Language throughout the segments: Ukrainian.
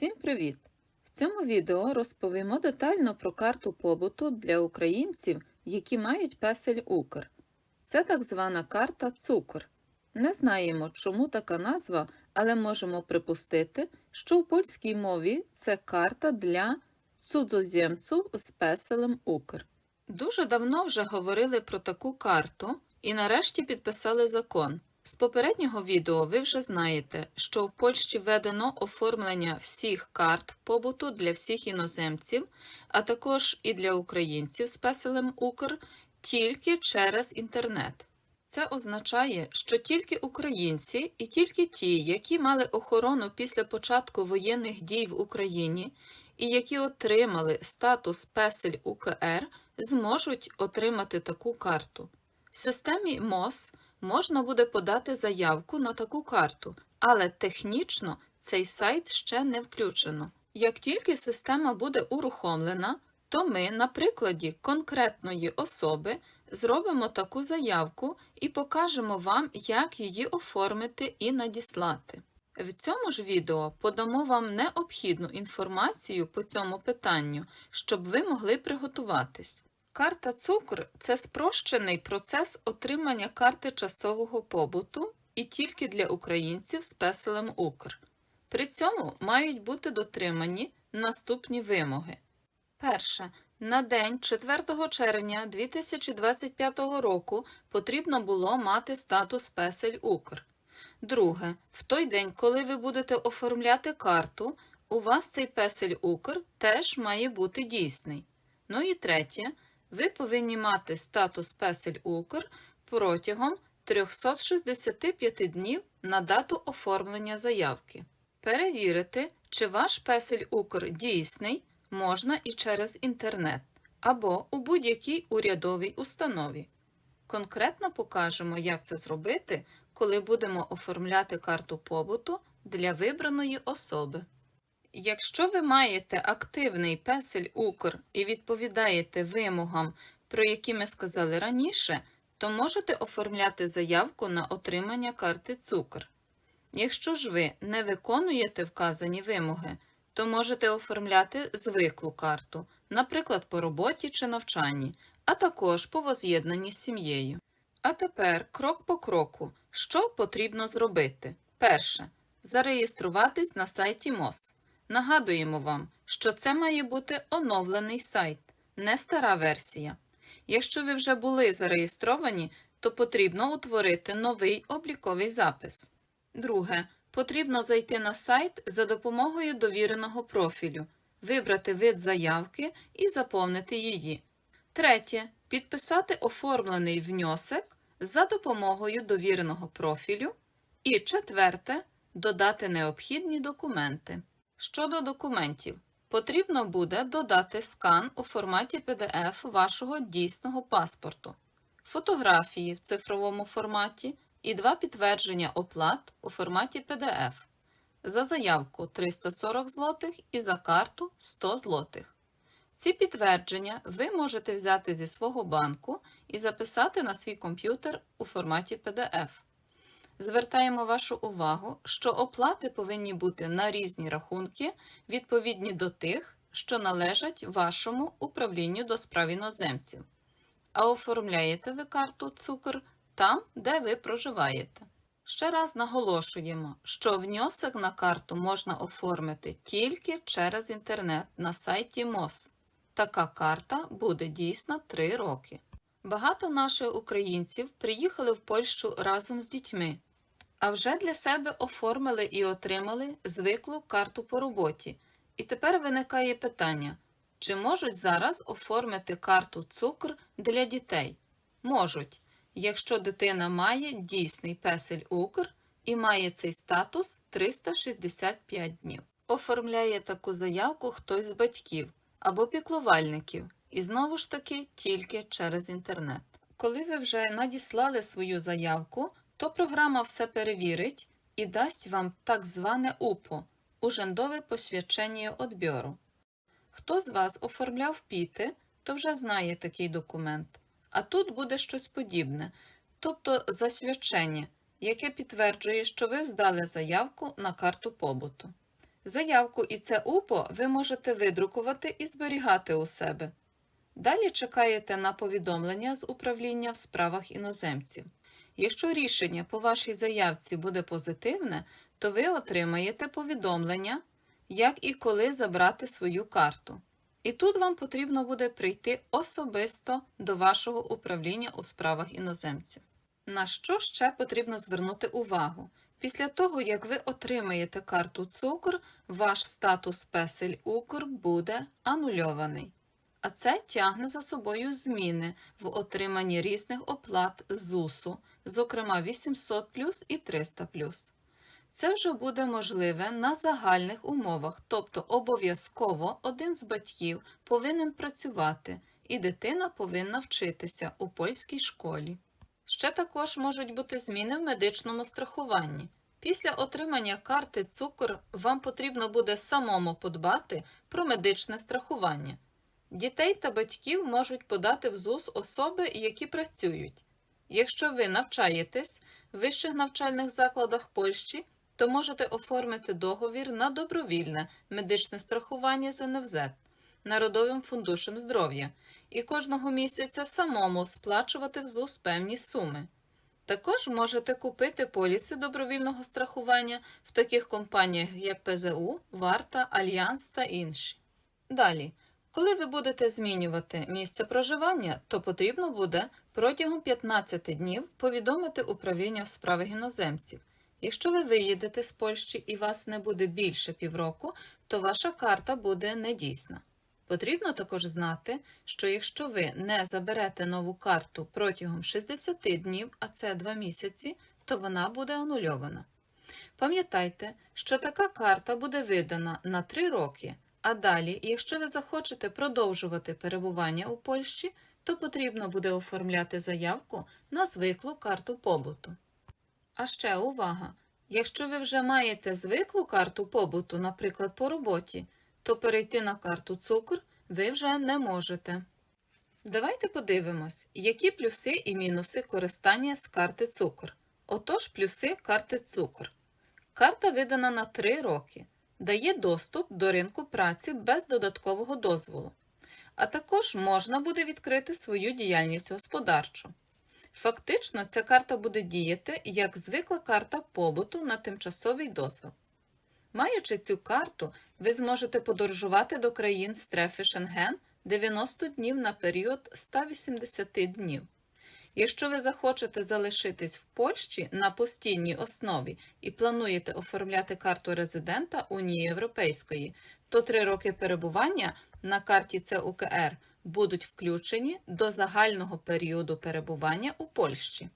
Всім привіт! В цьому відео розповімо детально про карту побуту для українців, які мають песель Укр. Це так звана карта Цукор. Не знаємо, чому така назва, але можемо припустити, що в польській мові це карта для цудзоземців з песелем Укр. Дуже давно вже говорили про таку карту і нарешті підписали закон. З попереднього відео ви вже знаєте, що в Польщі введено оформлення всіх карт побуту для всіх іноземців, а також і для українців з песелем Укр тільки через інтернет. Це означає, що тільки українці і тільки ті, які мали охорону після початку воєнних дій в Україні і які отримали статус песель УКР, зможуть отримати таку карту. В системі МОЗ можна буде подати заявку на таку карту, але технічно цей сайт ще не включено. Як тільки система буде урухомлена, то ми на прикладі конкретної особи зробимо таку заявку і покажемо вам, як її оформити і надіслати. В цьому ж відео подамо вам необхідну інформацію по цьому питанню, щоб ви могли приготуватись. Карта цукр це спрощений процес отримання карти часового побуту і тільки для українців з песелем Укр. При цьому мають бути дотримані наступні вимоги. Перше. На день 4 червня 2025 року потрібно було мати статус песель Укр. Друге. В той день, коли ви будете оформляти карту, у вас цей песель Укр теж має бути дійсний. Ну і третє. Ви повинні мати статус песель Укр протягом 365 днів на дату оформлення заявки. Перевірити, чи ваш песель Укр дійсний, можна і через інтернет або у будь-якій урядовій установі. Конкретно покажемо, як це зробити, коли будемо оформляти карту побуту для вибраної особи. Якщо ви маєте активний песель Укр і відповідаєте вимогам, про які ми сказали раніше, то можете оформляти заявку на отримання карти Цукр. Якщо ж ви не виконуєте вказані вимоги, то можете оформляти звиклу карту, наприклад, по роботі чи навчанні, а також по воз'єднанні з сім'єю. А тепер крок по кроку, що потрібно зробити? Перше. Зареєструватись на сайті МОЗ. Нагадуємо вам, що це має бути оновлений сайт, не стара версія. Якщо ви вже були зареєстровані, то потрібно утворити новий обліковий запис. Друге, потрібно зайти на сайт за допомогою довіреного профілю, вибрати вид заявки і заповнити її. Третє, підписати оформлений внесок за допомогою довіреного профілю. І четверте, додати необхідні документи. Щодо документів, потрібно буде додати скан у форматі PDF вашого дійсного паспорту, фотографії в цифровому форматі і два підтвердження оплат у форматі PDF. За заявку 340 злотих і за карту 100 злотих. Ці підтвердження ви можете взяти зі свого банку і записати на свій комп'ютер у форматі PDF. Звертаємо вашу увагу, що оплати повинні бути на різні рахунки, відповідні до тих, що належать вашому управлінню до справ іноземців. А оформляєте ви карту цукор там, де ви проживаєте. Ще раз наголошуємо, що внесок на карту можна оформити тільки через інтернет на сайті МОЗ. Така карта буде дійсна 3 роки. Багато наших українців приїхали в Польщу разом з дітьми, а вже для себе оформили і отримали звиклу карту по роботі. І тепер виникає питання: чи можуть зараз оформити карту цукр для дітей? Можуть, якщо дитина має дійсний песель Укр і має цей статус 365 днів. Оформляє таку заявку хтось з батьків або піклувальників, і знову ж таки тільки через інтернет. Коли ви вже надіслали свою заявку, то програма все перевірить і дасть вам так зване УПО ужендове посвячення одбіру. Хто з вас оформляв піти, то вже знає такий документ. А тут буде щось подібне, тобто засвячення, яке підтверджує, що ви здали заявку на карту побуту. Заявку і це УПО ви можете видрукувати і зберігати у себе. Далі чекаєте на повідомлення з управління в справах іноземців. Якщо рішення по вашій заявці буде позитивне, то ви отримаєте повідомлення, як і коли забрати свою карту. І тут вам потрібно буде прийти особисто до вашого управління у справах іноземців. На що ще потрібно звернути увагу? Після того, як ви отримаєте карту цукор, ваш статус песель Укр буде анульований. А це тягне за собою зміни в отриманні різних оплат ЗУСу, зокрема 800 і 300 Це вже буде можливе на загальних умовах, тобто обов'язково один з батьків повинен працювати, і дитина повинна вчитися у польській школі. Ще також можуть бути зміни в медичному страхуванні. Після отримання карти цукор вам потрібно буде самому подбати про медичне страхування. Дітей та батьків можуть подати в ЗУС особи, які працюють. Якщо ви навчаєтесь в вищих навчальних закладах Польщі, то можете оформити договір на добровільне медичне страхування з Народовим фундушем здоров'я і кожного місяця самому сплачувати в ЗУС певні суми. Також можете купити поліси добровільного страхування в таких компаніях, як ПЗУ, Варта, Альянс та інші. Далі, коли ви будете змінювати місце проживання, то потрібно буде протягом 15 днів повідомити управління в справах іноземців. Якщо ви виїдете з Польщі і вас не буде більше півроку, то ваша карта буде недійсна. Потрібно також знати, що якщо ви не заберете нову карту протягом 60 днів, а це 2 місяці, то вона буде анульована. Пам'ятайте, що така карта буде видана на 3 роки, а далі, якщо ви захочете продовжувати перебування у Польщі, то потрібно буде оформляти заявку на звиклу карту побуту. А ще увага! Якщо ви вже маєте звиклу карту побуту, наприклад, по роботі, то перейти на карту цукор ви вже не можете. Давайте подивимось, які плюси і мінуси користання з карти цукор. Отож, плюси карти цукор. Карта видана на 3 роки, дає доступ до ринку праці без додаткового дозволу, а також можна буде відкрити свою діяльність господарчу. Фактично, ця карта буде діяти як звикла карта побуту на тимчасовий дозвіл. Маючи цю карту, ви зможете подорожувати до країн стрефи Шенген 90 днів на період 180 днів. Якщо ви захочете залишитись в Польщі на постійній основі і плануєте оформляти карту резидента Унії Європейської, то три роки перебування на карті ЦУКР будуть включені до загального періоду перебування у Польщі.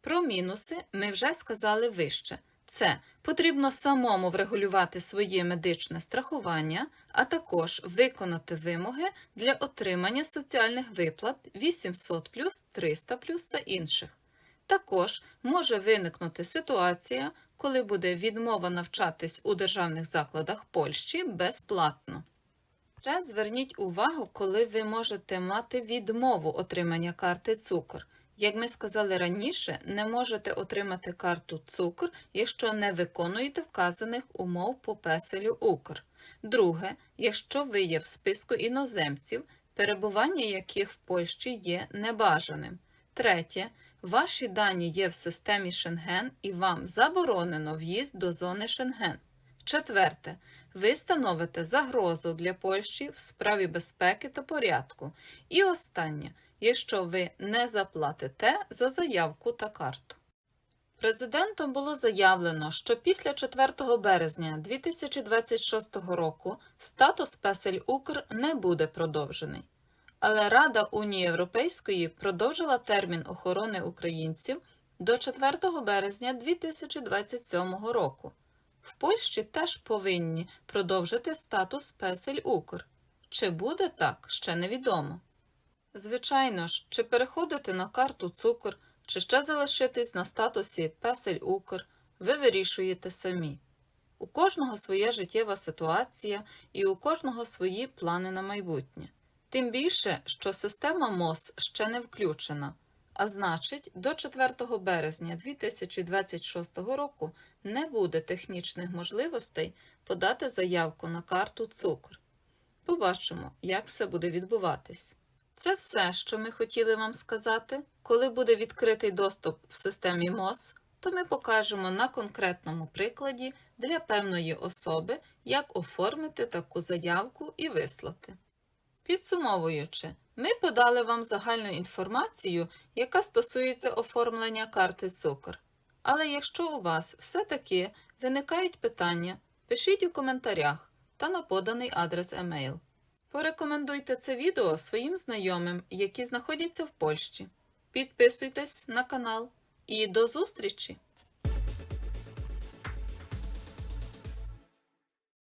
Про мінуси ми вже сказали вище. Це потрібно самому врегулювати своє медичне страхування, а також виконати вимоги для отримання соціальних виплат 800 300 та інших. Також може виникнути ситуація, коли буде відмова навчатись у державних закладах Польщі безплатно. Ще зверніть увагу, коли ви можете мати відмову отримання карти цукор. Як ми сказали раніше, не можете отримати карту цукор, якщо не виконуєте вказаних умов по песелю Укр. Друге, якщо ви є в списку іноземців, перебування яких в Польщі є небажаним. Третє, ваші дані є в системі Шенген і вам заборонено в'їзд до зони Шенген. Четверте, ви становите загрозу для Польщі в справі безпеки та порядку. І останнє якщо ви не заплатите за заявку та карту. Президентом було заявлено, що після 4 березня 2026 року статус Песель Укр не буде продовжений. Але Рада Унії Європейської продовжила термін охорони українців до 4 березня 2027 року. В Польщі теж повинні продовжити статус Песель Укр. Чи буде так, ще невідомо. Звичайно ж, чи переходити на карту цукор, чи ще залишитись на статусі Песель Укр, ви вирішуєте самі. У кожного своя життєва ситуація і у кожного свої плани на майбутнє. Тим більше, що система МОЗ ще не включена, А значить, до 4 березня 2026 року не буде технічних можливостей подати заявку на карту цукор. Побачимо, як все буде відбуватись. Це все, що ми хотіли вам сказати. Коли буде відкритий доступ в системі МОЗ, то ми покажемо на конкретному прикладі для певної особи, як оформити таку заявку і вислати. Підсумовуючи, ми подали вам загальну інформацію, яка стосується оформлення карти цукор. Але якщо у вас все-таки виникають питання, пишіть у коментарях та на поданий адрес емейл. Порекомендуйте це відео своїм знайомим, які знаходяться в Польщі. Підписуйтесь на канал і до зустрічі!